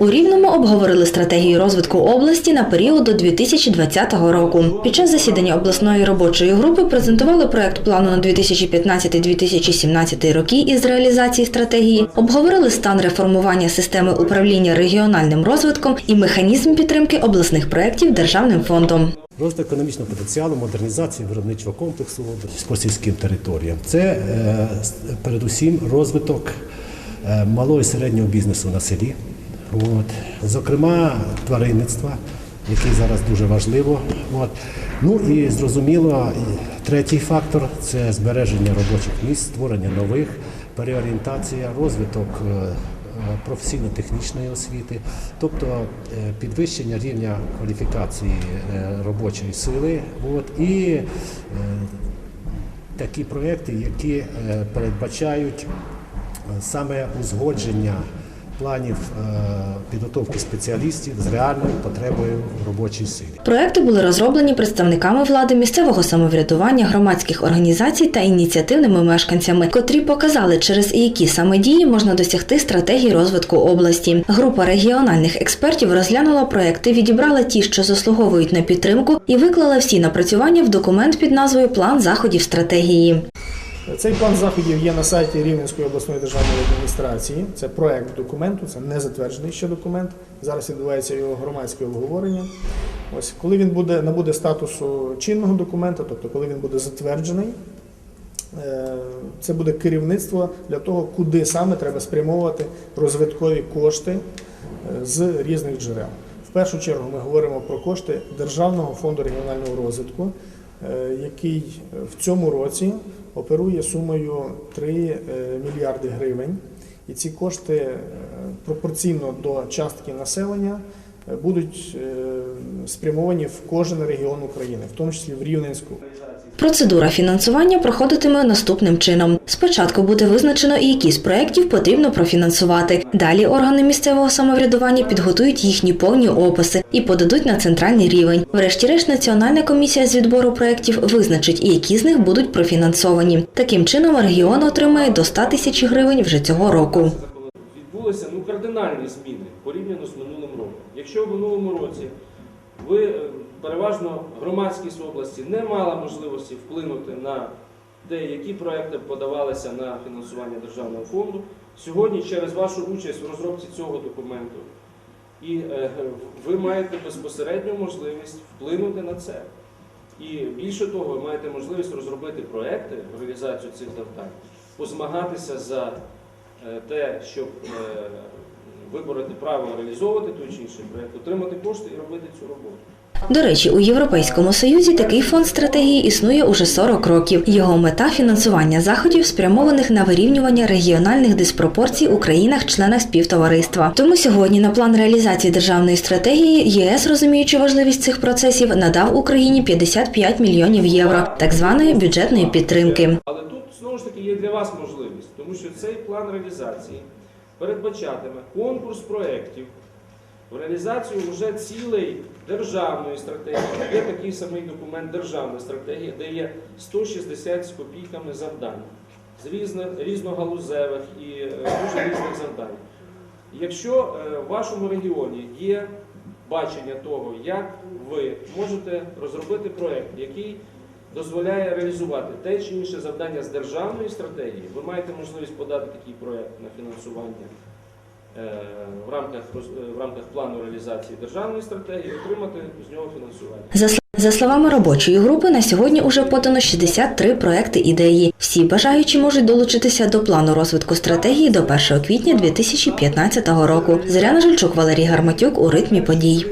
У Рівному обговорили стратегію розвитку області на період до 2020 року. Під час засідання обласної робочої групи презентували проект плану на 2015-2017 роки із реалізації стратегії, обговорили стан реформування системи управління регіональним розвитком і механізм підтримки обласних проєктів державним фондом. Розвиток економічного потенціалу, модернізація виробничого комплексу по сільським територіям. Це е, передусім розвиток е, малого і середнього бізнесу на селі. От. Зокрема, тваринництва, який зараз дуже важливо. От. Ну і зрозуміло, третій фактор це збереження робочих місць, створення нових, переорієнтація, розвиток е, професійно-технічної освіти, тобто е, підвищення рівня кваліфікації е, робочої сили. От, і такі проекти, які передбачають саме узгодження планів е, підготовки спеціалістів з реальною потребою робочої сили. Проекти були розроблені представниками влади, місцевого самоврядування, громадських організацій та ініціативними мешканцями, котрі показали, через які саме дії можна досягти стратегії розвитку області. Група регіональних експертів розглянула проекти, відібрала ті, що заслуговують на підтримку, і виклала всі напрацювання в документ під назвою План заходів стратегії. Цей план заходів є на сайті Рівненської обласної державної адміністрації. Це проект документу, це не затверджений ще документ. Зараз відбувається його громадське обговорення. Ось коли він буде набуде статусу чинного документа, тобто коли він буде затверджений, е, це буде керівництво для того, куди саме треба спрямовувати розвиткові кошти е, з різних джерел. В першу чергу ми говоримо про кошти Державного фонду регіонального розвитку, який в цьому році оперує сумою 3 е, мільярди гривень. І ці кошти е, пропорційно до частки населення е, будуть е, спрямовані в кожен регіон України, в тому числі в Рівненську. Процедура фінансування проходитиме наступним чином. Спочатку буде визначено, які з проєктів потрібно профінансувати. Далі органи місцевого самоврядування підготують їхні повні описи і подадуть на центральний рівень. Врешті-решт, Національна комісія з відбору проєктів визначить, які з них будуть профінансовані. Таким чином, регіон отримає до 100 тисяч гривень вже цього року. Відбулися ну, кардинальні зміни порівняно з минулим роком. Якщо в минулому році ви е, переважно громадськість області не мала можливості вплинути на те, які проекти подавалися на фінансування державного фонду, сьогодні через вашу участь в розробці цього документу і е, ви маєте безпосередню можливість вплинути на це. І більше того, ви маєте можливість розробити проекти реалізацію цих завдань, позмагатися за те, щоб е, вибороти право реалізовувати той чи інший проект, отримати кошти і робити цю роботу. До речі, у Європейському Союзі такий фонд стратегії існує уже 40 років. Його мета фінансування заходів, спрямованих на вирівнювання регіональних диспропорцій у країнах-членах співтовариства. Тому сьогодні на план реалізації державної стратегії ЄС, розуміючи важливість цих процесів, надав Україні 55 мільйонів євро так званої бюджетної підтримки. Таки є для вас можливість, тому що цей план реалізації передбачатиме конкурс проєктів в реалізацію вже цілей державної стратегії. Є такий самий документ державна стратегія, де є 160 з копійками завдань з різних, різногалузевих і е, дуже різних завдань. Якщо е, в вашому регіоні є бачення того, як ви можете розробити проєкт, який дозволяє реалізувати те чи інше завдання з державної стратегії, ви маєте можливість подати такий проєкт на фінансування е, в рамках, е, в рамках плану реалізації державної стратегії, отримати з нього фінансування. За, словами робочої групи, на сьогодні уже подано 63 проекти ідеї. Всі бажаючі можуть долучитися до плану розвитку стратегії до 1 квітня 2015 року. Зоряна Жильчук, Валерій Гарматюк у ритмі подій.